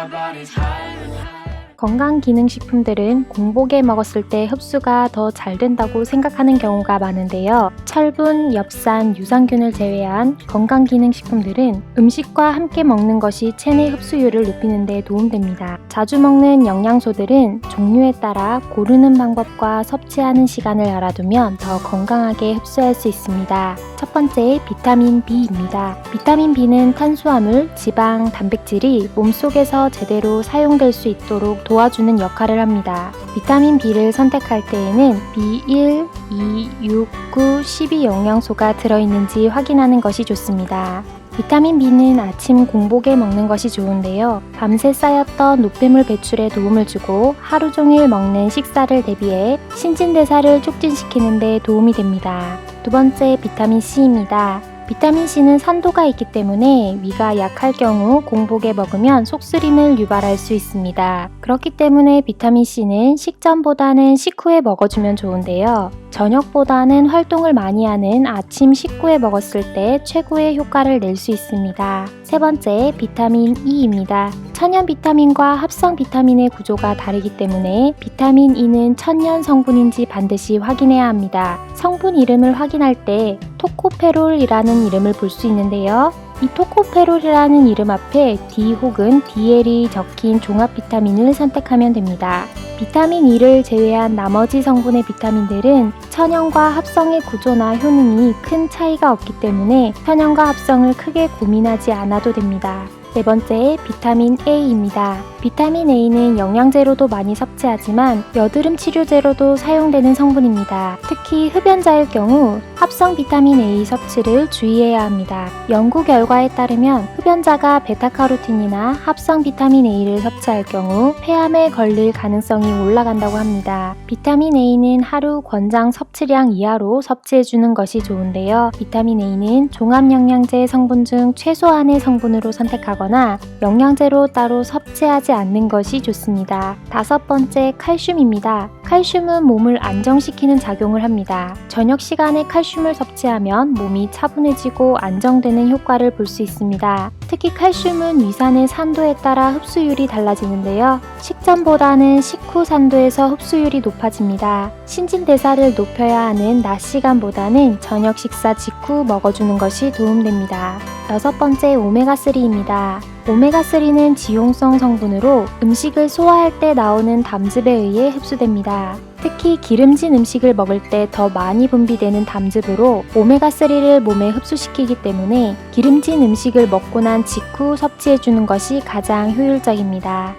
our bodies higher 건강기능식품들은 공복에 먹었을 때 흡수가 더 잘 된다고 생각하는 경우가 많은데요. 철분, 엽산, 유산균을 제외한 건강기능식품들은 음식과 함께 먹는 것이 체내 흡수율을 높이는 데 도움됩니다. 자주 먹는 영양소들은 종류에 따라 고르는 방법과 섭취하는 시간을 알아두면 더 건강하게 흡수할 수 있습니다. 첫 번째, 비타민 B입니다. 비타민 B는 탄수화물, 지방, 단백질이 몸속에서 제대로 사용될 수 있도록 도와주는 역할을 합니다. 비타민 B를 선택할 때에는 B1, 2, 6, 9, 12 영양소가 들어있는지 확인하는 것이 좋습니다. 비타민 B는 아침 공복에 먹는 것이 좋은데요. 밤새 쌓였던 노폐물 배출에 도움을 주고 하루 종일 먹는 식사를 대비해 신진대사를 촉진시키는 데 도움이 됩니다. 두 번째 비타민 C입니다. 비타민 C는 산도가 있기 때문에 위가 약할 경우 공복에 먹으면 속쓰림을 유발할 수 있습니다. 그렇기 때문에 비타민 C는 식전보다는 식후에 먹어주면 좋은데요. 저녁보다는 활동을 많이 하는 아침 식후에 먹었을 때 최고의 효과를 낼 수 있습니다. 세 번째, 비타민 E입니다. 천연 비타민과 합성 비타민의 구조가 다르기 때문에 비타민 E는 천연 성분인지 반드시 확인해야 합니다. 성분 이름을 확인할 때 토코페롤이라는 이름을 볼 수 있는데요. 이 토코페롤이라는 이름 앞에 D 혹은 DL이 적힌 종합 비타민을 선택하면 됩니다. 비타민 E를 제외한 나머지 성분의 비타민들은 천연과 합성의 구조나 효능이 큰 차이가 없기 때문에 천연과 합성을 크게 고민하지 않아도 됩니다. 네 번째, 비타민 A입니다. 비타민 A는 영양제로도 많이 섭취하지만 여드름 치료제로도 사용되는 성분입니다. 특히 흡연자일 경우 합성 비타민 A 섭취를 주의해야 합니다. 연구 결과에 따르면 흡연자가 베타카로틴이나 합성 비타민 A를 섭취할 경우 폐암에 걸릴 가능성이 올라간다고 합니다. 비타민 A는 하루 권장 섭취량 이하로 섭취해주는 것이 좋은데요. 비타민 A는 종합 영양제 성분 중 최소한의 성분으로 선택하 거나 영양제로 따로 섭취하지 않는 것이 좋습니다. 다섯 번째, 칼슘입니다. 칼슘은 몸을 안정시키는 작용을 합니다. 저녁 시간에 칼슘을 섭취하면 몸이 차분해지고 안정되는 효과를 볼 수 있습니다. 특히 칼슘은 위산의 산도에 따라 흡수율이 달라지는데요. 식전보다는 식후 산도에서 흡수율이 높아집니다. 신진대사를 높여야 하는 낮 시간보다는 저녁 식사 직후 먹어주는 것이 도움됩니다. 여섯 번째, 오메가3입니다. 오메가3는 지용성 성분으로 음식을 소화할 때 나오는 담즙에 의해 흡수됩니다. 특히 기름진 음식을 먹을 때 더 많이 분비되는 담즙으로 오메가3를 몸에 흡수시키기 때문에 기름진 음식을 먹고 난 직후 섭취해주는 것이 가장 효율적입니다.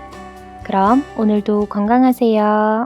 그럼 오늘도 건강하세요.